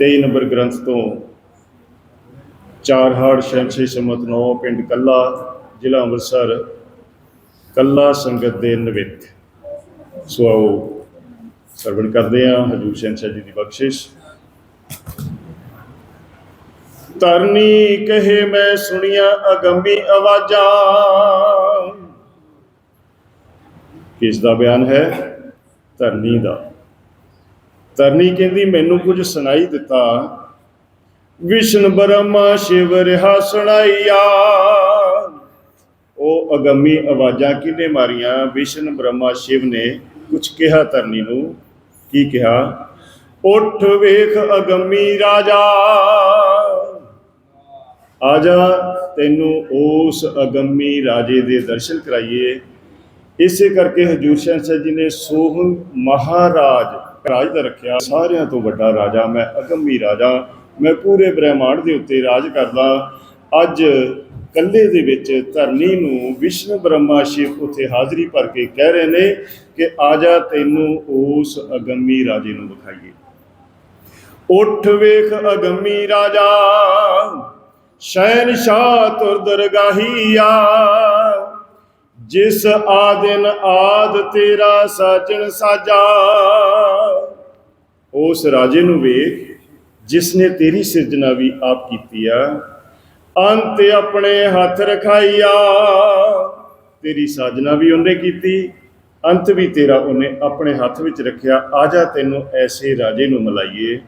23 number ਗ੍ਰੰਥ ਤੋਂ ਚਾਰ ਹਾੜ ਸ਼ੈਂਸ਼ੇ ਸਮਤ, ਨੌ ਪਿੰਡ ਕੱਲਾ, ਜ਼ਿਲ੍ਹਾ ਅੰਮ੍ਰਿਤਸਰ, ਕੱਲਾ ਸੰਗਤ ਦੇ ਨਵਿਤ ਸੋ ਆਓ ਸਰਵਣ ਕਰਦੇ ਹਾਂ ਹਜੂਰ ਸ਼ਹਿਨਸ਼ਾਹ ਜੀ ਦੀ ਬਖਸ਼ਿਸ਼। ਤਰਨੀ ਕਹੇ ਮੈਂ ਸੁਣੀਆਂ ਅਗੰਮੀ ਆਵਾਜ਼ਾਂ। ਕਿਸ ਦਾ ਬਿਆਨ ਹੈ? ਧਰਨੀ ਦਾ। ਤਰਨੀ ਕਹਿੰਦੀ, ਮੈਨੂੰ ਕੁਝ ਸੁਣਾਈ ਦਿੱਤਾ। ਵਿਸ਼ਨ ਬ੍ਰਹਮਾ ਸ਼ਿਵ ਰਿਹਾ ਸੁਣਾਈਆ। ਉਹ ਅਗੰਮੀ ਆਵਾਜ਼ਾਂ ਕਿਹਨੇ ਮਾਰੀਆਂ? ਵਿਸ਼ਨ ਬ੍ਰਹਮਾ ਸ਼ਿਵ ਨੇ ਕੁਝ ਕਿਹਾ ਤਰਨੀ ਨੂੰ। ਕੀ ਕਿਹਾ? ਉੱਠ ਵੇਖ ਅਗੰਮੀ ਰਾਜਾ। ਆਜਾ ਤੈਨੂੰ ਉਸ ਅਗੰਮੀ ਰਾਜੇ ਦੇ ਦਰਸ਼ਨ ਕਰਾਈਏ। ਇਸੇ ਕਰਕੇ ਹਜੂਰ ਸ਼ਹਿਨशाह ਜੀ ਨੇ ਸੋਹਣ ਮਹਾਰਾਜ ਰਾਜ ਦਾ ਰੱਖਿਆ। ਸਾਰਿਆਂ ਤੋਂ ਵੱਡਾ ਰਾਜਾ ਮੈਂ, ਅਗੰਮੀ ਰਾਜਾ। ਮੈਂ ਪੂਰੇ ਬ੍ਰਹਿਮੰਡ ਦੇ ਉੱਤੇ ਰਾਜ ਕਰਦਾ। ਅੱਜ ਕੱਲੇ ਦੇ ਵਿੱਚ ਧਰਨੀ ਨੂੰ ਵਿਸ਼ਨੂੰ ਬ੍ਰਹਮਾ ਸ਼ਿਵ ਉੱਥੇ ਹਾਜ਼ਰੀ ਭਰ ਕੇ ਕਹਿ ਰਹੇ ਨੇ ਕਿ ਆਜਾ ਤੈਨੂੰ ਉਸ ਅਗੰਮੀ ਰਾਜੇ ਨੂੰ ਵਿਖਾਈਏ। ਉੱਠ ਵੇਖ ਅਗੰਮੀ ਰਾਜਾ ਸ਼ਹਿਨशाह ਤੁਰ ਦਰਗਾਹੀਆ। ਜਿਸ ਆਦਿਨ ਆਦ ਤੇਰਾ ਸਾਜਣ ਸਾਜਾ। ਉਸ ਰਾਜੇ ਨੂੰ ਵੇਖ ਜਿਸ ਨੇ ਤੇਰੀ ਸਿਰਜਣਾ ਵੀ ਆਪ ਕੀਤੀ ਆ, ਅੰਤ ਆਪਣੇ ਹੱਥ ਰਖਾਈਆ। ਤੇਰੀ ਸਾਜਣਾ ਵੀ ਉਹਨੇ ਕੀਤੀ, ਅੰਤ ਵੀ ਤੇਰਾ ਉਹਨੇ ਆਪਣੇ ਹੱਥ ਵਿੱਚ ਰੱਖਿਆ। ਆਜਾ ਤੈਨੂੰ ਐਸੇ ਰਾਜੇ ਨੂੰ ਮਲਾਈਏ।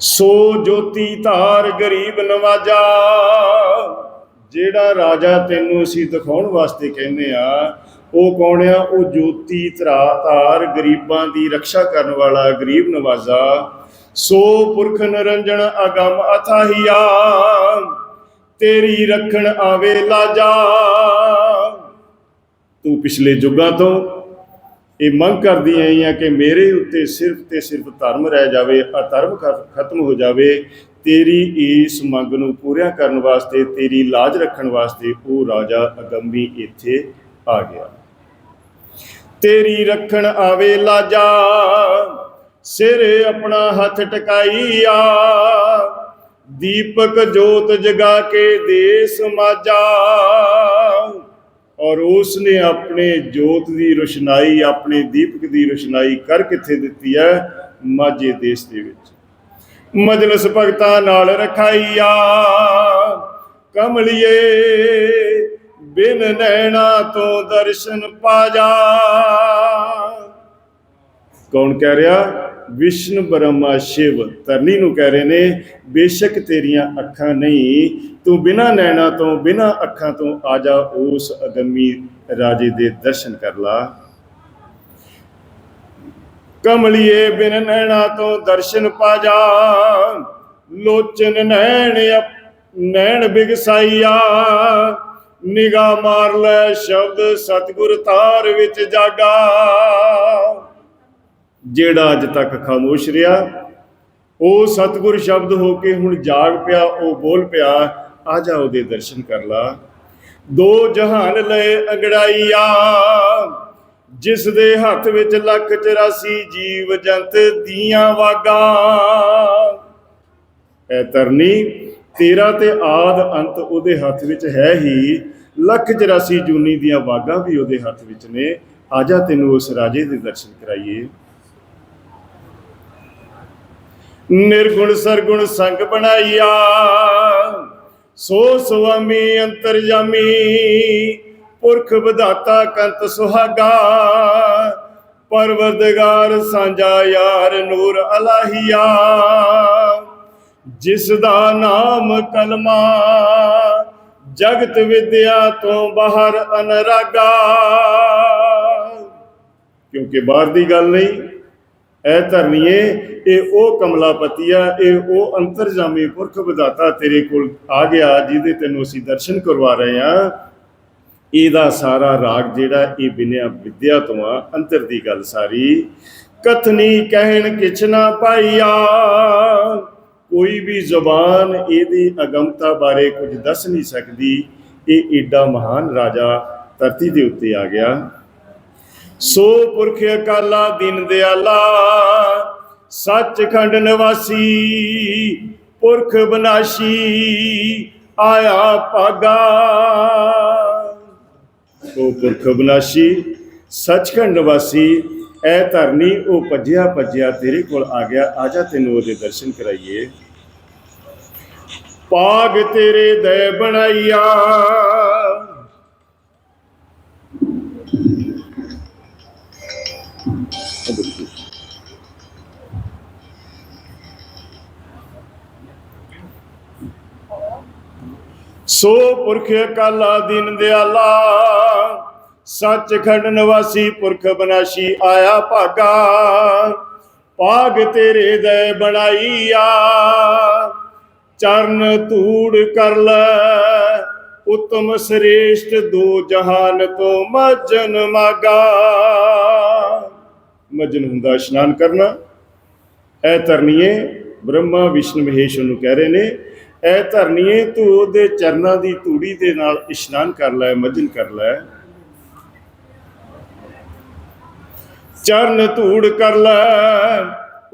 ਸੋ ਜੋਤੀ ਧਾਰ ਗਰੀਬ ਨਵਾਜਾ ਜਿਹੜਾ ਰਾਜਾ ਤੈਨੂੰ ਅਸੀਂ ਦਿਖਾਉਣ ਵਾਸਤੇ ਕਹਿੰਦੇ ਆ, ਉਹ ਕੌਣ ਆ? ਉਹ ਜੋਤੀ, ਧਰਾ ਗਰੀਬਾਂ ਦੀ ਰੱਖਿਆ ਕਰਨ ਵਾਲਾ, ਗਰੀਬ ਨਵਾਜ਼ਾ। ਸੋ ਪੁਰਖ ਨਰੰਜਨ ਅਗਮ ਅਥਾਹੀਆ, ਤੇਰੀ ਰੱਖਣ ਆਵੇ ਲਾਜਾ। ਤੂੰ ਪਿਛਲੇ ਯੁੱਗਾਂ ਤੋਂ ਇਹ ਮੰਗ ਕਰਦੀ ਆਈ ਆ ਕਿ ਮੇਰੇ ਉੱਤੇ ਸਿਰਫ ਤੇ ਸਿਰਫ ਧਰਮ ਰਹਿ ਜਾਵੇ, ਅਧਰਮ ਖਤਮ ਹੋ ਜਾਵੇ ਤੇਰੀ ਇਸ ਮੰਗ ਨੂੰ ਪੂਰਿਆ ਕਰਨ ਵਾਸਤੇ, ਤੇਰੀ ਲਾਜ ਰੱਖਣ ਵਾਸਤੇ ਉਹ ਰਾਜਾ ਅਗੰਮੀ ਇੱਥੇ ਆ ਗਿਆ। ਤੇਰੀ ਰੱਖਣ ਆਵੇ ਲਾਜਾ, ਸਿਰ ਆਪਣਾ ਹੱਥ ਟਕਾਈਆ, ਦੀਪਕ ਜੋਤ ਜਗਾ ਕੇ ਦੇ ਸਮਾਜਾ, ਔਰ ਉਸ ਨੇ ਆਪਣੇ ਜੋਤ ਦੀ ਰੋਸ਼ਨਾਈ, ਆਪਣੇ ਦੀਪਕ ਦੀ ਰੋਸ਼ਨਾਈ ਕਰ ਕਿੱਥੇ ਦਿੱਤੀ ਹੈ? ਮਾਝੇ ਦੇਸ਼ ਦੇ ਵਿੱਚ। ਮਜਲਸ ਭਗਤਾਂ ਨਾਲ ਰਖਾਈਆ। ਕਮਲਿਏ, ਬਿਨ ਨੈਣਾ ਤੋਂ ਦਰਸ਼ਨ ਪਾ ਕੌਣ ਕਹਿ ਰਿਹਾ? ਵਿਸ਼ਨ ਬ੍ਰਹਮਾ ਸ਼ਿਵ ਤਰਨੀ ਨੂੰ ਕਹਿ ਰਹੇ ਨੇ, ਬੇਸ਼ੱਕ ਤੇਰੀਆਂ ਅੱਖਾਂ ਨਹੀਂ, ਤੂੰ ਬਿਨਾ ਨੈਣਾ ਤੋਂ, ਬਿਨਾ ਅੱਖਾਂ ਤੋਂ ਆ ਜਾ, ਉਸ ਅਗੰਮੀ ਰਾਜੇ ਦੇ ਦਰਸ਼ਨ ਕਰ ਲਾ। ਕਮਲਿਏ ਬਿਨ ਨੈਣਾ ਤੋਂ ਦਰਸ਼ਨ ਪਾ ਜਾ। ਲੋਚਨ ਨੈਣ ਨੈਣ ਬਿਗਸਾਈਆ। ਨਿਗਾ ਮਾਰ ਲੈ ਸ਼ਬਦ ਸਤਿਗੁਰ ਤਾਰ ਵਿੱਚ ਜਾਗਾ। ਜਿਹੜਾ ਅੱਜ ਤੱਕ ਖਾਮੋਸ਼ ਰਿਹਾ, ਉਹ ਸਤਿਗੁਰ ਸ਼ਬਦ ਹੋ ਕੇ ਹੁਣ ਜਾਗ ਪਿਆ, ਉਹ ਬੋਲ ਪਿਆ, ਆ ਜਾ ਉਹਦੇ ਦਰਸ਼ਨ ਕਰ ਲਾ। ਦੋ ਜਹਾਨ ਲਏ ਅਗੜਾਈਆ। ਜਿਸ ਦੇ ਹੱਥ ਵਿੱਚ ਲੱਖ 84 ਜੀਵ ਜੰਤ ਦੀਆਂ ਵਾਗਾ। ਐ ਤਰਨੀ ਤੇਰਾ ਤੇ ਆਦ ਅੰਤ ਉਹਦੇ ਹੱਥ ਵਿੱਚ ਹੈ ਹੀ। ਲੱਖ 84 ਜੂਨੀ ਦੀਆਂ ਵਾਗਾ ਵੀ ਉਹਦੇ ਹੱਥ ਵਿੱਚ ਨੇ। ਆਜਾ ਤੈਨੂੰ ਉਸ ਰਾਜੇ ਦੇ ਦਰਸ਼ਨ ਕਰਾਈਏ। ਨਿਰਗੁਣ ਸਰਗੁਣ ਸੰਗ ਬਣਾਈਆ। ਸੋ ਸੁਆਮੀ ਅੰਤਰਜਾਮੀ ਪੁਰਖ ਵਿਧਾਤਾ ਕੰਤ ਸੁਹਾਗਾ, ਪਰਵਰਦਗਾਰ ਸਾਂਝਾ ਯਾਰ ਨੂਰ ਅਲਾਹੀਆ। ਜਿਸ ਦਾ ਨਾਮ ਕਲਮਾ ਜਗਤ ਵਿਦਿਆ ਤੋਂ ਬਾਹਰ ਅਨਰਾਗਾ। ਕਿਉਂਕਿ ਬਾਹਰ ਦੀ ਗੱਲ ਨਹੀਂ, ਐ ਧਰਨੀਏ ਇਹ ਉਹ ਕਮਲਾਪਤੀ ਆ, ਇਹ ਉਹ ਅੰਤਰਜਾਮੀ ਪੁਰਖ ਵਿਦਾਤਾ ਤੇਰੇ ਕੋਲ ਆ ਗਿਆ, ਜਿਹਦੇ ਤੈਨੂੰ ਅਸੀਂ ਦਰਸ਼ਨ ਕਰਵਾ ਰਹੇ ਆ ਇਹਦਾ ਸਾਰਾ ਰਾਗ ਜਿਹੜਾ ਇਹ ਬਿਨਿਆ ਵਿਦਿਆ ਤੋਂ ਆ, ਅੰਤਰ ਦੀ ਗੱਲ ਸਾਰੀ। ਕਥਨੀ ਕਹਿਣ ਕਿਛ ਨਾ ਪਾਈਆ, ਕੋਈ ਵੀ ਜ਼ੁਬਾਨ ਇਹਦੀ ਅਗਮਤਾ ਬਾਰੇ ਕੁਝ ਦੱਸ ਨਹੀਂ ਸਕਦੀ। ਇਹ ਏਡਾ ਮਹਾਨ ਰਾਜਾ ਧਰਤੀ ਦੇ ਉੱਤੇ ਆ ਗਿਆ। ਸੋ ਪੁਰਖ ਅਕਾਲਾ, ਦਿਨ ਦਿਆਲਾ, ਸੱਚਖੰਡ ਨਿਵਾਸੀ, ਪੁਰਖ ਬਨਾਸ਼ੀ, ਆਇਆ ਪਾਗਾ ਉਹ ਪੁਰਖ ਬਨਾਸ਼ੀ ਸੱਚਖੰਡ ਵਾਸੀ, ਐ ਧਰਨੀ, ਉਹ ਭੱਜਿਆ ਭੱਜਿਆ ਤੇਰੇ ਕੋਲ ਆ ਗਿਆ ਆਜਾ ਤੈਨੂੰ ਉਹਦੇ ਦਰਸ਼ਨ ਕਰਾਈਏ। ਪਾਗ ਤੇਰੇ ਦਇ ਬਣਾਈਆ। ਸੋ ਪੁਰਖ ਅਕਾਲਾ ਦਿਨ ਦਿਆਲਾ। ਸੱਚਖੰਡ ਨਿਵਾਸੀ ਪੁਰਖ ਬਨਾਸ਼ੀ ਆਇਆ ਭਾਗਾ। ਪਾਗ ਤੇਰੇ ਦਇ ਬਣਾਈਆ। ਚਰਨ ਧੂੜ ਕਰ ਲੈ। ਉਤਮ ਸ੍ਰੇਸ਼ਟ ਦੋ ਜਹਾਨ ਤੋਂ ਮਜਨ ਮਾਗਾ। ਮਜਨ ਹੁੰਦਾ ਇਸ਼ਨਾਨ ਕਰਨਾ। ਐ ਤਰਨੀਏ, ਬ੍ਰਹਮਾ, ਵਿਸ਼ਨੂੰ, ਮਹੇਸ਼ ਨੂੰ ਕਹਿ ਰਹੇ ਨੇ ਐ ਧਰਨੀਏ ਤੂੰ ਉਹਦੇ ਚਰਨਾਂ ਦੀ ਧੂੜੀ ਦੇ ਨਾਲ ਇਸ਼ਨਾਨ ਕਰ ਲੈ, ਮਜਨ ਕਰ ਲੈ। ਚਰਨ ਧੂੜ ਕਰ ਲੈ,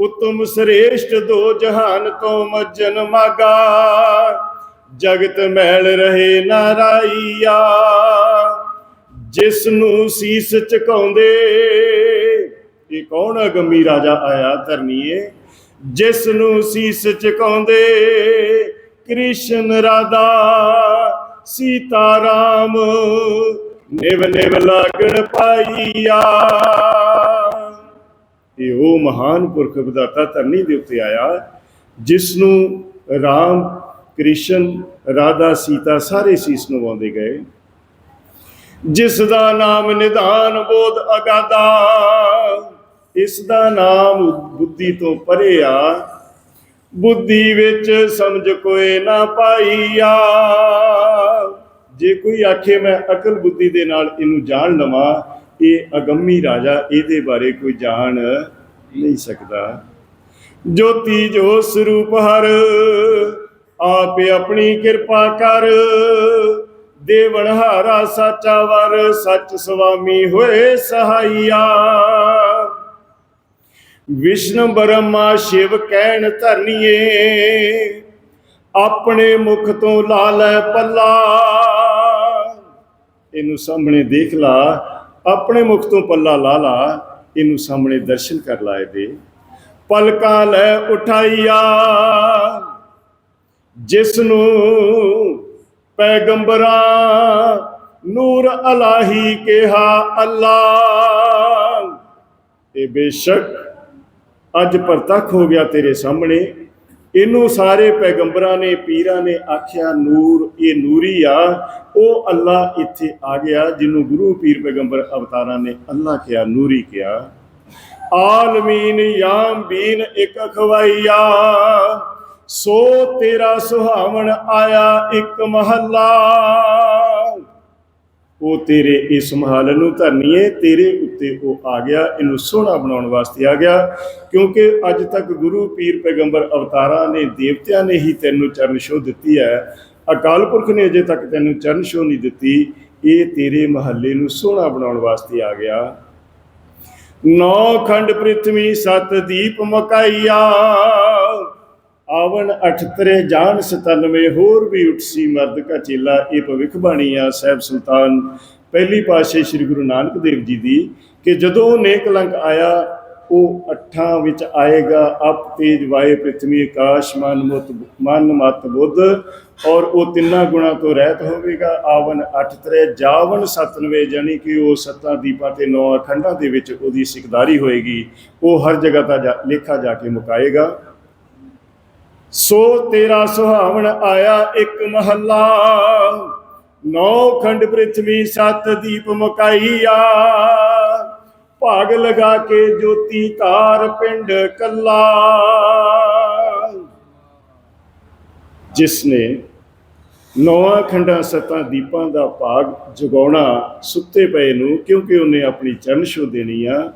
ਉਤਮ ਸ੍ਰੇਸ਼ਟ ਦੋ ਜਹਾਨ ਤੋਂ ਮਜਨ ਮਾਗਾ। ਜਗਤ ਮੈਲ ਰਹੇ ਨਾਰਾਈਆ ਜਿਸ ਨੂੰ ਸੀਸ ਝੁਕਾਉਂਦੇ। ਇਹ ਕੌਣ ਅਗੰਮੀ ਰਾਜਾ ਆਇਆ ਧਰਨੀਏ ਜਿਸ ਨੂੰ ਸੀਸ ਝੁਕਾਉਂਦੇ ਕ੍ਰਿਸ਼ਨ ਰਾਧਾ ਸੀਤਾ ਰਾਮ ਨਿਵ ਨਿਵ ਲਾਗਣ ਪਾਈਆ। ਇਹ ਉਹ ਮਹਾਨ ਪੁਰਖ ਵਿਦਾਤਾ ਧਰਨੀ ਦੇ ਉੱਤੇ ਆਇਆ ਜਿਸ ਨੂੰ ਰਾਮ, ਕ੍ਰਿਸ਼ਨ, ਰਾਧਾ, ਸੀਤਾ ਸਾਰੇ ਸੀਸ ਨਵਾਉਂਦੇ ਗਏ। ਜਿਸ ਦਾ ਨਾਮ ਨਿਧਾਨ ਬੋਧ ਅਗਾਦਾ ਇਸ ਦਾ ਨਾਮ ਬੁੱਧੀ ਤੋਂ ਪਰੇ ਆ ਬੁੱਧੀ ਵਿੱਚ ਸਮਝ ਕੋਏ ਨਾ ਪਾਈਆ। ਜੇ ਕੋਈ ਆਖੇ ਮੈਂ ਅਕਲ ਬੁੱਧੀ ਦੇ ਨਾਲ ਇਹਨੂੰ ਜਾਣ ਲਵਾਂ, ਇਹ ਅਗੰਮੀ ਰਾਜਾ ਇਹਦੇ ਬਾਰੇ ਕੋਈ ਜਾਣ ਨਹੀਂ ਸਕਦਾ। ਜੋਤੀ ਜੋ ਸਰੂਪ ਹਰ, ਆਪੇ ਆਪਣੀ ਕਿਰਪਾ ਕਰ। ਦੇਵਨ ਹਾਰਾ ਸਾਚਾ ਵਰ, ਸੱਚ ਸੁਆਮੀ ਹੋਏ ਸਹਾਈਆ। ਵਿਸ਼ਨੂੰ ਬ੍ਰਹਮਾ ਸ਼ਿਵ ਕਹਿਣ ਧਰਨੀਏ, ਆਪਣੇ ਮੁਖ ਤੋਂ ਲਾ ਲੈ ਪੱਲਾ। ਇਹਨੂੰ ਸਾਹਮਣੇ ਦੇਖ ਲਾ, ਆਪਣੇ ਮੁਖ ਤੋਂ ਪੱਲਾ ਲਾ ਲਾ, ਇਹਨੂੰ ਸਾਹਮਣੇ ਦਰਸ਼ਨ ਕਰ ਲਾਏ ਦੇ ਪਲਕਾਂ ਲੈ ਉਠਾਈਆ ਜਿਸ ਨੂੰ ਪੈਗੰਬਰਾਂ ਨੂਰ ਅਲਾਹੀ ਕਿਹਾ, ਅੱਲਾ। ਇਹ ਬੇਸ਼ੱਕ ਅੱਜ ਪ੍ਰਤੱਖ ਹੋ ਗਿਆ ਤੇਰੇ ਸਾਹਮਣੇ। ਇਹਨੂੰ ਸਾਰੇ ਪੈਗੰਬਰਾਂ ਨੇ, ਪੀਰਾਂ ਨੇ ਆਖਿਆ, ਨੂਰ, ਇਹ ਨੂਰੀ ਆ। ਉਹ ਅੱਲਾ ਇੱਥੇ ਆ ਗਿਆ, ਜਿਹਨੂੰ ਗੁਰੂ ਪੀਰ ਪੈਗੰਬਰ ਅਵਤਾਰਾਂ ਨੇ ਅੱਲਾ ਕਿਹਾ, ਨੂਰੀ ਕਿਹਾ। ਆਲਮੀਨ ਯਾਮ ਬੀਨ ਇੱਕ ਖਵਾਈਆ, ਸੋ ਤੇਰਾ ਸੁਹਾਵਣ ਆਇਆ ਇੱਕ ਮਹੱਲਾ। ਉਹ ਤੇਰੇ ਇਸ ਮਹਲ ਨੂੰ ਧਰਨੀਏ, ਤੇਰੇ ਉੱਤੇ ਉਹ ਆ ਗਿਆ, ਇਹਨੂੰ ਸੋਹਣਾ ਬਣਾਉਣ ਵਾਸਤੇ ਆ ਗਿਆ। ਕਿਉਂਕਿ ਅੱਜ ਤੱਕ ਗੁਰੂ ਪੀਰ ਪੈਗੰਬਰ ਅਵਤਾਰਾਂ ਨੇ, ਦੇਵਤਿਆਂ ਨੇ ਹੀ ਤੈਨੂੰ ਚਰਨ ਛੋਹ ਦਿੱਤੀ ਹੈ। ਅਕਾਲ ਪੁਰਖ ਨੇ ਅਜੇ ਤੱਕ ਤੈਨੂੰ ਚਰਨ ਛੋਹ ਨਹੀਂ ਦਿੱਤੀ। ਇਹ ਤੇਰੇ ਮਹੱਲੇ ਨੂੰ ਸੋਹਣਾ ਬਣਾਉਣ ਵਾਸਤੇ ਆ ਗਿਆ। ਨੌ ਖੰਡ ਪ੍ਰਿਥਵੀ ਸਤ ਦੀਪ ਮਕਾਈਆ ਆਵਣ ਅਠਤਰੇ ਜਾਨ 97 ਹੋਰ ਵੀ ਉਠਸੀ ਮਰਦ ਕਾ ਚੇਲਾ, ਇਹ ਭਵਿਖ ਬਾਣੀ ਆ ਸਾਹਿਬ ਸੁਲਤਾਨ। ਪਹਿਲੀ ਪਾਤਸ਼ਾਹੀ ਸ੍ਰੀ ਗੁਰੂ ਨਾਨਕ ਦੇਵ ਜੀ ਦੀ ਕਿ ਜਦੋਂ ਨੇਕ ਲੰਕ ਆਇਆ, ਉਹ ਅੱਠਾਂ ਵਿੱਚ ਆਏਗਾ, ਅਪ ਤੇਜ ਵਾਏ ਪ੍ਰਿਥਵੀ ਆਕਾਸ਼, ਮਨ ਮੁਤ ਮਨ ਮਤ ਬੁੱਧ, ਔਰ ਉਹ ਤਿੰਨਾਂ ਗੁਣਾ ਤੋਂ ਰਹਿਤ ਹੋਵੇਗਾ। ਆਵਨ ਅਠ ਤਰੇ ਜਾਵਨ 97 ਜਾਨੀ ਕਿ ਉਹ ਸੱਤਾਂ ਦੀਪਾਂ ਤੇ ਨੌ ਅਖੰਡਾਂ ਦੇ ਵਿੱਚ ਉਹਦੀ ਸਿਕਦਾਰੀ ਹੋਏਗੀ। ਉਹ ਹਰ ਜਗ੍ਹਾ ਦਾ ਜਾ- ਲੇਖਾ ਜਾ ਕੇ ਮੁਕਾਏਗਾ। ਸੋ ਤੇਰਾ ਸੁਹਾਵਣ ਆਇਆ ਇੱਕ ਮਹੱਲਾ। ਨੌ ਖੰਡ ਪ੍ਰਿਥਵੀ, ਸਤ ਦੀਪ ਮਕਾਈਆ। ਭਾਗ ਲਗਾ ਕੇ ਜੋਤੀ ਧਾਰ ਪਿੰਡ ਕੱਲਾ। ਜਿਸ ਨੇ ਨੌਵਾਂ ਖੰਡਾਂ, ਸਤਾਂ ਦੀਪਾਂ ਦਾ ਭਾਗ ਜਗਾਉਣਾ ਸੁੱਤੇ ਪਏ ਨੂੰ, ਕਿਉਂਕਿ ਉਹਨੇ ਆਪਣੀ ਚਰਨ ਛੋ ਦੇਣੀ ਆ,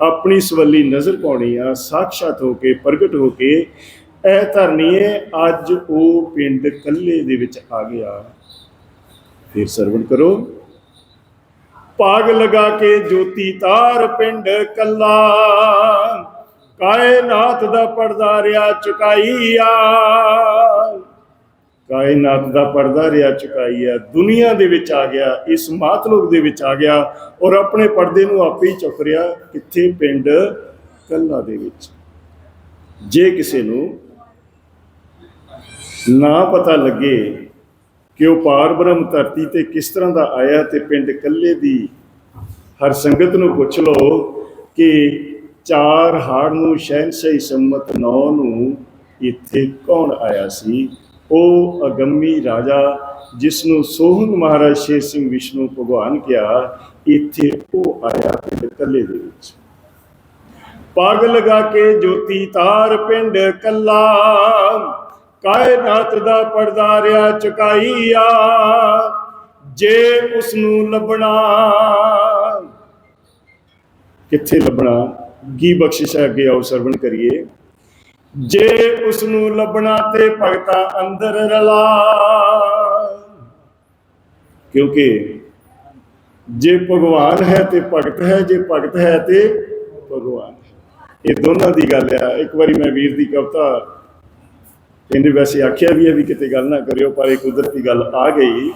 ਆਪਣੀ ਸਵੱਲੀ ਨਜ਼ਰ ਪਾਉਣੀ ਆ, ਸਾਖਸ਼ਾਤ ਹੋ ਕੇ ਪ੍ਰਗਟ ਹੋ ਕੇ ਇਹ ਧਰਨੀਏ ਅੱਜ ਉਹ ਪਿੰਡ ਕੱਲੇ ਦੇ ਵਿੱਚ ਆ ਗਿਆ। ਫਿਰ ਸਰਵਣ ਕਰੋ। ਭਾਗ ਲਗਾ ਕੇ ਜੋਤੀ ਤਾਰ ਪਿੰਡ ਕੱਲਾ। ਕਾਇਨਾਤ ਦਾ ਪਰਦਾ ਰਿਆ ਚੁਕਾਈ ਆ ਕਾਇਨਾਤ ਦਾ ਪਰਦਾ ਰਿਆ ਚੁਕਾਈ ਆ ਦੁਨੀਆ ਦੇ ਵਿੱਚ ਆ ਗਿਆ, ਇਸ ਮਾਤਲੁਕ ਦੇ ਵਿੱਚ ਆ ਗਿਆ ਔਰ ਆਪਣੇ ਪਰਦੇ ਨੂੰ ਆਪੇ ਹੀ ਚੁੱਕ ਰਿਆ ਕਿੱਥੇ ਪਿੰਡ ਕੱਲਾ ਦੇ ਵਿੱਚ। ਜੇ ਕਿਸੇ ਨੂੰ ਨਾ ਪਤਾ ਲੱਗੇ ਕਿ ਉਹ ਪਾਰ ਬ੍ਰਹਮ ਧਰਤੀ ਤੇ ਕਿਸ ਤਰ੍ਹਾਂ ਦਾ ਆਇਆ ਤੇ ਪਿੰਡ ਕੱਲੇ ਦੀ ਹਰ ਸੰਗਤ ਨੂੰ ਪੁੱਛ ਲਓ ਕਿ ਚਾਰ ਹਾੜ ਨੂੰ ਸ਼ਹਿਨਸ਼ਾਹੀ ਸੰਮਤ 9 ਨੂੰ ਇੱਥੇ ਕੌਣ ਆਇਆ ਸੀ? ਉਹ ਅਗੰਮੀ ਰਾਜਾ ਜਿਸ ਨੂੰ ਸੋਹਣ ਮਹਾਰਾਜ ਸ਼ੇਰ ਸਿੰਘ ਵਿਸ਼ਨੂੰ ਭਗਵਾਨ ਕਿਹਾ, ਇੱਥੇ ਉਹ ਆਇਆ ਪਿੰਡ ਕੱਲੇ ਦੇ ਵਿੱਚ। ਪਾਗ ਲਗਾ ਕੇ ਜੋਤੀ ਤਾਰ ਪਿੰਡ ਕੱਲਾ ਕਾਇਨਾਤ ਦਾ ਪਰਦਾ ਰਿਆ ਚੁਕਾਈ ਜੇ ਉਸ ਨੂੰ ਲੱਭਣਾ। ਕਿੱਥੇ ਲੱਭਣਾ? ਕੀ ਬਖਸ਼ਿਸ਼ ਅੱਗੇ ਆਓ ਸਰਵਣ ਕਰੀਏ। ਜੇ ਉਸ ਨੂੰ ਲੱਭਣਾ ਤੇ ਭਗਤਾ ਅੰਦਰ ਰਲਾ। ਕਿਉਂਕਿ ਜੇ ਭਗਵਾਨ ਹੈ ਤੇ ਭਗਤ ਹੈ, ਜੇ ਭਗਤ ਹੈ ਤੇ ਭਗਵਾਨ ਹੈ। ਇਹ ਦੋਨਾਂ ਦੀ ਗੱਲ ਆ। ਇੱਕ ਵਾਰੀ ਮੈਂ ਵੀਰ ਦੀ ਕਵਿਤਾ ਇਹਨੇ ਵੈਸੇ ਆਖਿਆ ਵੀ ਹੈ ਵੀ ਕਿਤੇ ਗੱਲ ਨਾ ਕਰਿਓ, ਪਰ ਇਹ ਕੁਦਰਤੀ ਗੱਲ ਆ ਗਈ।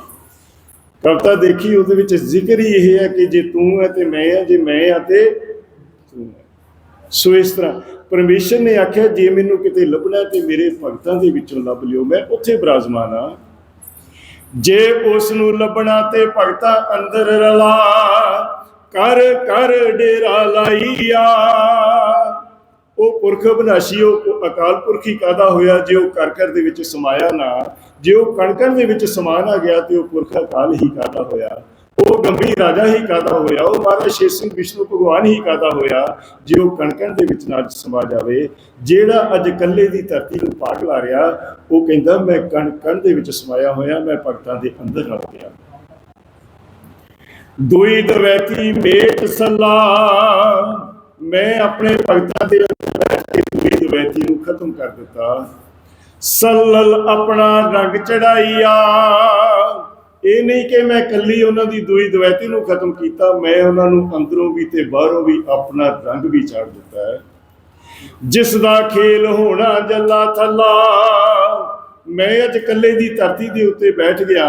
ਕਵਿਤਾ ਦੇਖੀ, ਉਹਦੇ ਵਿੱਚ ਜ਼ਿਕਰ ਹੀ ਇਹ ਹੈ ਕਿ ਜੇ ਤੂੰ ਹੈ ਤੇ ਮੈਂ ਹਾਂ, ਜੇ ਮੈਂ ਹਾਂ ਤੇ ਤੂੰ ਸੋ ਇਸ ਤਰ੍ਹਾਂ ਪਰਮੇਸ਼ਰ ਨੇ ਆਖਿਆ, ਜੇ ਮੈਨੂੰ ਕਿਤੇ ਲੱਭਣਾ ਤੇ ਮੇਰੇ ਭਗਤਾਂ ਦੇ ਵਿੱਚੋਂ ਲੱਭ ਲਿਓ, ਮੈਂ ਉੱਥੇ ਬਰਾਜਮਾਨ ਹਾਂ। ਜੇ ਉਸ ਨੂੰ ਲੱਭਣਾ ਤੇ ਭਗਤਾਂ ਅੰਦਰ ਰਲਾ, ਕਰ ਕਰ ਡੇਰਾ ਲਾਈਆ। ਉਹ ਪੁਰਖ ਬਨਾਸ਼ੀ ਉਹ ਅਕਾਲ ਪੁਰਖੀ ਕਾਦਾ ਹੋਇਆ? ਜੇ ਉਹ ਕਰ ਕਰ ਦੇ ਵਿੱਚ ਸਮਾਇਆ ਨਾ, ਜੇ ਉਹ ਕਣਕਣ ਦੇ ਵਿੱਚ ਸਮਾ ਨਾ ਗਿਆ ਤੇ ਉਹ ਪੁਰਖ ਅਕਾਲ ਹੀ ਕਾਦਾ ਹੋਇਆ? ਉਹ ਗੰਭੀਰ ਰਾਜਾ ਹੀ ਕਾਦਾ ਹੋਇਆ? ਉਹ ਮਹਾਰਾਜ ਸ਼ੇਰ ਸਿੰਘ ਵਿਸ਼ਨੂੰ ਭਗਵਾਨ ਹੀ ਕਾਦਾ ਹੋਇਆ? ਜੇ ਉਹ ਕਣਕਣ ਦੇ ਵਿੱਚ ਨਾ ਸਮਾ ਜਾਵੇ, ਜਿਹੜਾ ਅੱਜ ਕੱਲੇ ਦੀ ਧਰਤੀ ਨੂੰ ਪਾਗ ਲਾ ਰਿਹਾ, ਉਹ ਕਹਿੰਦਾ, ਮੈਂ ਕਣਕਣ ਦੇ ਵਿੱਚ ਸਮਾਇਆ ਹੋਇਆ, ਮੈਂ ਭਗਤਾਂ ਦੇ ਅੰਦਰ ਰਲ ਗਿਆ। ਦੋਈ ਦਵੈਤੀ ਮੇਟ ਸਲਾ। ਮੈਂ ਆਪਣੇ ਭਗਤਾਂ ਦੇ ਕੇ ਦੁਈ ਦਵੈਤੀ ਨੂੰ ਖਤਮ ਕਰ ਦਿੱਤਾ। ਸੱਲਲ ਆਪਣਾ ਰੰਗ ਚੜਾਈਆ ਇਹ ਨਹੀਂ ਕਿ ਮੈਂ ਕੱਲੀ ਉਹਨਾਂ ਦੀ ਦੁਈ ਦਵੈਤੀ ਨੂੰ ਖਤਮ ਕੀਤਾ, ਮੈਂ ਉਹਨਾਂ ਨੂੰ ਅੰਦਰੋਂ ਵੀ ਤੇ ਬਾਹਰੋਂ ਵੀ ਆਪਣਾ ਰੰਗ ਵੀ ਚਾੜ ਦਿੱਤਾ। ਹੈ ਜਿਸ ਦਾ ਖੇਲ ਹੋਣਾ ਜੱਲਾ ਥੱਲਾ ਮੈਂ ਅੱਜ ਕੱਲੇ ਦੀ ਧਰਤੀ ਦੇ ਉੱਤੇ ਬੈਠ ਗਿਆ,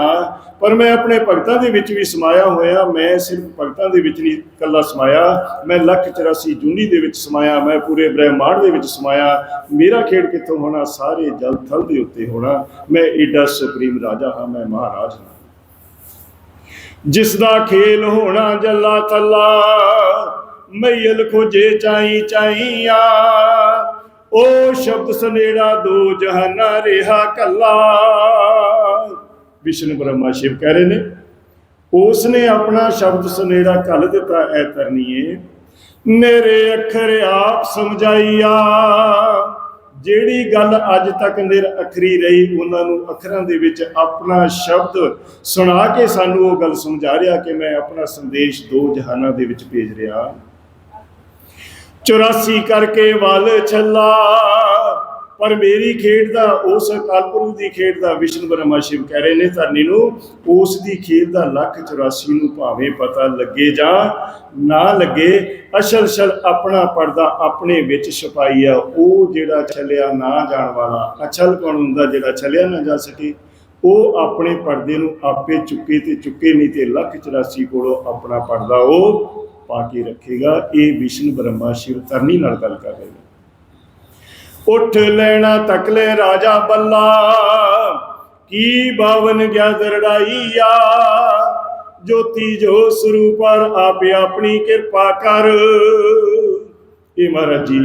ਪਰ ਮੈਂ ਆਪਣੇ ਭਗਤਾਂ ਦੇ ਵਿੱਚ ਵੀ ਸਮਾਇਆ ਹੋਇਆ, ਮੈਂ ਸਿਰਫ ਭਗਤਾਂ ਦੇ ਵਿੱਚ ਨਹੀਂ ਕੱਲਾ ਸਮਾਇਆ, ਮੈਂ ਲੱਖ 84 ਜੂਨੀ ਦੇ ਵਿੱਚ ਸਮਾਇਆ, ਮੈਂ ਪੂਰੇ ਬ੍ਰਹਿਮੰਡ ਦੇ ਵਿੱਚ ਸਮਾਇਆ, ਮੇਰਾ ਖੇਡ ਕਿੱਥੋਂ ਹੋਣਾ, ਸਾਰੇ ਜਲ ਥਲ ਦੇ ਉੱਤੇ ਹੋਣਾ, ਮੈਂ ਏਡਾ ਸੁਪਰੀਮ ਰਾਜਾ ਹਾਂ, ਮੈਂ ਮਹਾਰਾਜ ਹਾਂ। ਜਿਸ ਦਾ ਖੇਲ ਹੋਣਾ ਜੱਲਾ ਤੱਲਾ, ਮਈਲ ਖੋਜੇ ਚਾਈ ਚਾਈਆ ਉਹ ਸ਼ਬਦ ਸਨੇੜਾ ਦੋ ਜਹਾਨਾ ਰਿਹਾ ਕੱਲਾ। ਵਿਸ਼ਨ ਬ੍ਰਹਮਾ ਸ਼ਿਵ ਕਹਿ ਰਹੇ ਨੇ ਉਸ ਨੇ ਆਪਣਾ ਸ਼ਬਦ ਸਨੇੜਾ ਕੱਲ ਦਿੱਤਾ, ਐ ਤਰਨੀਏ ਮੇਰੇ ਅੱਖਰ ਆਪ ਸਮਝਾਈਆ। ਜਿਹੜੀ ਗੱਲ ਅੱਜ ਤੱਕ ਨਿਰ ਅਖਰੀ ਰਹੀ, ਉਹਨਾਂ ਨੂੰ ਅੱਖਰਾਂ ਦੇ ਵਿੱਚ ਆਪਣਾ ਸ਼ਬਦ ਸੁਣਾ ਕੇ ਸਾਨੂੰ ਉਹ ਗੱਲ ਸਮਝਾ ਰਿਹਾ ਕਿ ਮੈਂ ਆਪਣਾ ਸੰਦੇਸ਼ ਦੋ ਜਹਾਨਾਂ ਦੇ ਵਿੱਚ ਭੇਜ ਰਿਹਾ। 84 ਕਰਕੇ ਵੱਲ ਛੱਲਾ। ਪਰ ਮੇਰੀ ਖੇਡ ਦਾ, ਉਸ ਅਕਾਲਪੁਰਖ ਦੀ ਖੇਡ ਦਾ ਵਿਸ਼ਨ ਬ੍ਰਹਮਾ ਸ਼ਿਵ ਕਹਿ ਰਹੇ ਨੇ, ਧਰਨੀ ਨੂੰ, ਉਸ ਦੀ ਖੇਡ ਦਾ ਲੱਖ 84 ਨੂੰ ਭਾਵੇਂ ਪਤਾ ਲੱਗੇ ਜਾਂ ਨਾ ਲੱਗੇ, ਅਸਲ ਸ਼ਲ ਆਪਣਾ ਪਰਦਾ ਆਪਣੇ ਵਿੱਚ ਛਪਾਈ ਆ। ਉਹ ਜਿਹੜਾ ਛਲਿਆ ਨਾ ਜਾਣ ਵਾਲਾ, ਅਛਲ ਕੌਣ ਹੁੰਦਾ ਜਿਹੜਾ ਛਲਿਆ ਨਾ ਜਾ ਸਕੇ? ਉਹ ਆਪਣੇ ਪਰਦੇ ਨੂੰ ਆਪੇ ਚੁੱਕੇ ਤੇ ਚੁੱਕੇ ਨਹੀਂ ਤੇ ਲੱਖ 84 ਕੋਲੋਂ ਆਪਣਾ ਪਰਦਾ ਉਹ ਪਾ ਕੇ ਰੱਖੇਗਾ, ਇਹ ਵਿਸ਼ਨ ਬ੍ਰਹਮਾ ਸ਼ਿਵ ਤਰਨੀ ਨਾਲ ਗੱਲ ਕਰ ਰਹੇ ਉੱਠ ਲੈਣਾ ਤਕਲੇ ਰਾਜਾ ਬੱਲਾ, ਕੀ ਬਾਵਨ ਗਿਆ ਦਰੜਾਈਆ ਜੋਤੀ ਜੋ ਸਰੂਪ ਪਰ ਆਪੇ ਆਪਣੀ ਕਿਰਪਾ ਕਰ। ਇਹ ਮਹਾਰਾਜ ਜੀ,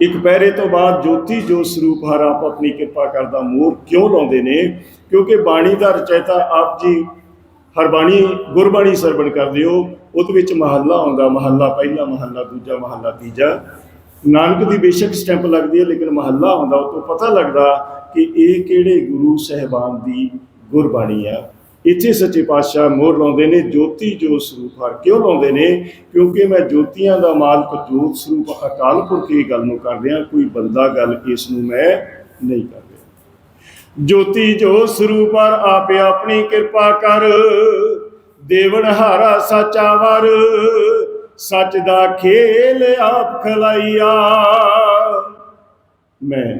ਇੱਕ ਪਹਿਰੇ ਤੋਂ ਬਾਅਦ ਜੋਤੀ ਜੋ ਸਰੂਪ ਹਰ ਆਪ ਆਪਣੀ ਕਿਰਪਾ ਕਰਦਾ ਮੋਰ ਕਿਉਂ ਲਾਉਂਦੇ ਨੇ? ਕਿਉਂਕਿ ਬਾਣੀ ਦਾ ਰਚੈਤਾ ਆਪ ਜੀ ਹਰ ਬਾਣੀ ਗੁਰਬਾਣੀ ਸਰਵਣ ਕਰਦੇ ਹੋ, ਉਹਦੇ ਵਿੱਚ ਮਹੱਲਾ ਆਉਂਦਾ, ਮਹੱਲਾ ਪਹਿਲਾ ਮਹੱਲਾ, ਦੂਜਾ ਮਹੱਲਾ, ਤੀਜਾ। ਨਾਨਕ ਦੀ ਬੇਸ਼ੱਕ ਸਟੈਂਪ ਲੱਗਦੀ ਹੈ, ਲੇਕਿਨ ਮਹੱਲਾ ਆਉਂਦਾ, ਉਹ ਤੋਂ ਪਤਾ ਲੱਗਦਾ ਕਿ ਇਹ ਕਿਹੜੇ ਗੁਰੂ ਸਹਿਬਾਨ ਦੀ ਗੁਰਬਾਣੀ ਆ। ਇੱਥੇ ਸੱਚੇ ਪਾਤਸ਼ਾਹ ਮੋਹਰ ਲਾਉਂਦੇ ਨੇ, ਜੋਤੀ ਜੋਤ ਸਰੂਪ ਹਰ ਕਿਉਂ ਲਾਉਂਦੇ ਨੇ? ਕਿਉਂਕਿ ਮੈਂ ਜੋਤੀਆਂ ਦਾ ਮਾਲਕ, ਜੋਤ ਸਰੂਪ ਅਕਾਲ ਪੁਰਖ ਦੀ ਗੱਲ ਨੂੰ ਕਰ ਰਿਹਾ, ਕੋਈ ਬੰਦਾ ਗੱਲ ਇਸ ਨੂੰ ਮੈਂ ਨਹੀਂ ਕਰਦਾ ਜੋਤੀ ਜੋ ਸਰੂਪ ਹਰ ਆਪੇ ਆਪਣੀ ਕਿਰਪਾ ਕਰ। ਦੇਵਨ ਹਾਰਾ ਸਾਚਾ ਵਰ, ਸੱਚ ਦਾ ਖੇਲ ਆਪ ਖਲਾਈਆ। ਮੈਂ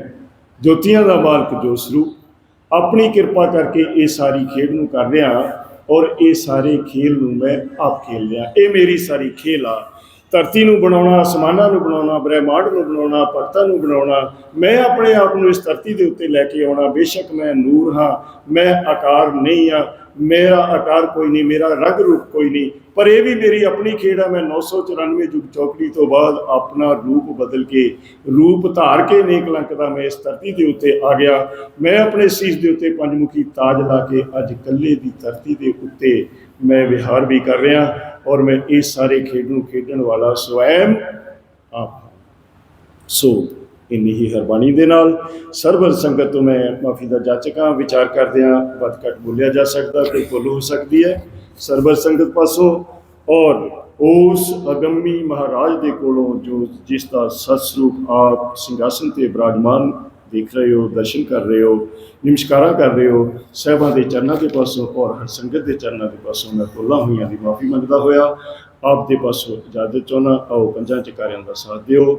ਜੋਤੀਆਂ ਦਾ ਮਾਲਕ ਜੋ ਸਰੂਪ, ਆਪਣੀ ਕਿਰਪਾ ਕਰਕੇ ਇਹ ਸਾਰੀ ਖੇਡ ਨੂੰ ਕਰ ਰਿਹਾ ਔਰ ਇਹ ਸਾਰੇ ਖੇਲ ਨੂੰ ਮੈਂ ਆਪ ਖੇਲ ਰਿਹਾ। ਇਹ ਮੇਰੀ ਸਾਰੀ ਖੇਲ ਆ। ਧਰਤੀ ਨੂੰ ਬਣਾਉਣਾ, ਅਸਮਾਨਾਂ ਨੂੰ ਬਣਾਉਣਾ, ਬ੍ਰਹਿਮੰਡ ਨੂੰ ਬਣਾਉਣਾ ਪਰਤਾਂ ਨੂੰ ਬਣਾਉਣਾ, ਮੈਂ ਆਪਣੇ ਆਪ ਨੂੰ ਇਸ ਧਰਤੀ ਦੇ ਉੱਤੇ ਲੈ ਕੇ ਆਉਣਾ, ਬੇਸ਼ੱਕ ਮੈਂ ਨੂਰ ਹਾਂ, ਮੈਂ ਆਕਾਰ ਨਹੀਂ ਆ ਮੇਰਾ ਆਕਾਰ ਕੋਈ ਨਹੀਂ, ਮੇਰਾ ਰੰਗ ਰੂਪ ਕੋਈ ਨਹੀਂ, ਪਰ ਇਹ ਵੀ ਮੇਰੀ ਆਪਣੀ ਖੇਡ ਆ, ਮੈਂ 994 ਯੁਗ ਚੌਕੜੀ ਤੋਂ ਬਾਅਦ ਆਪਣਾ ਰੂਪ ਬਦਲ ਕੇ ਰੂਪ ਧਾਰ ਕੇ ਨੇਕ ਲੰਕਦਾ ਮੈਂ ਇਸ ਧਰਤੀ ਦੇ ਉੱਤੇ ਆ ਗਿਆ। ਮੈਂ ਆਪਣੇ ਸੀਸ ਦੇ ਉੱਤੇ ਪੰਜਮੁਖੀ ਤਾਜ ਲਾ ਕੇ ਅੱਜ ਕੱਲੇ ਦੀ ਧਰਤੀ ਦੇ ਉੱਤੇ ਮੈਂ ਵਿਹਾਰ ਵੀ ਕਰ ਰਿਹਾ ਔਰ ਮੈਂ ਇਸ ਸਾਰੇ ਖੇਡ ਨੂੰ ਖੇਡਣ ਵਾਲਾ ਸਵੈਮ ਆਪ ਸੋ ਇੰਨੀ ਹੀ ਹਰਬਾਨੀ ਦੇ ਨਾਲ ਸਰਵਰ ਸੰਗਤ ਤੋਂ ਮੈਂ ਮਾਫੀ ਦਾ ਜਾਚਕ ਹਾਂ ਵਿਚਾਰ ਕਰਦਿਆਂ ਵੱਧ ਘੱਟ ਬੋਲਿਆ ਜਾ ਸਕਦਾ, ਕੋਈ ਭੁੱਲ ਹੋ ਸਕਦੀ ਹੈ। ਸਰਵਰ ਸੰਗਤ ਪਾਸੋਂ ਔਰ ਉਸ ਅਗੰਮੀ ਮਹਾਰਾਜ ਦੇ ਕੋਲੋਂ ਜੋ ਜਿਸ ਦਾ ਸਤਸਰੂਪ ਆਪ ਸਿੰਘਾਸਨ ਤੇ ਬਿਰਾਜਮਾਨ ਦੇਖ ਰਹੇ ਹੋ, ਦਰਸ਼ਨ ਕਰ ਰਹੇ ਹੋ, ਨਮਸਕਾਰਾਂ ਕਰ ਰਹੇ ਹੋ, ਸਹਿਬਾਂ ਦੇ ਚਰਨਾਂ ਦੇ ਪਾਸੋਂ ਔਰ ਹਰ ਸੰਗਤ ਦੇ ਚਰਨਾਂ ਦੇ ਪਾਸੋਂ ਮੈਂ ਭੁੱਲਾਂ ਹੋਈਆਂ ਦੀ ਮਾਫੀ ਮੰਗਦਾ ਹੋਇਆ, ਆਪ ਦੇ ਪਾਸੋਂ ਇਜਾਜ਼ਤ ਚਾਹੁੰਦਾ, ਆਓ ਪੰਜਾਂ ਚਕਾਰਿਆਂ ਦਾ ਸਾਥ ਦਿਓ।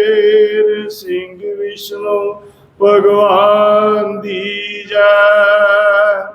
ਸਿੰਘ ਵਿਸ਼ਨੂੰ ਭਗਵਾਨ ਦੀ ਜੈ।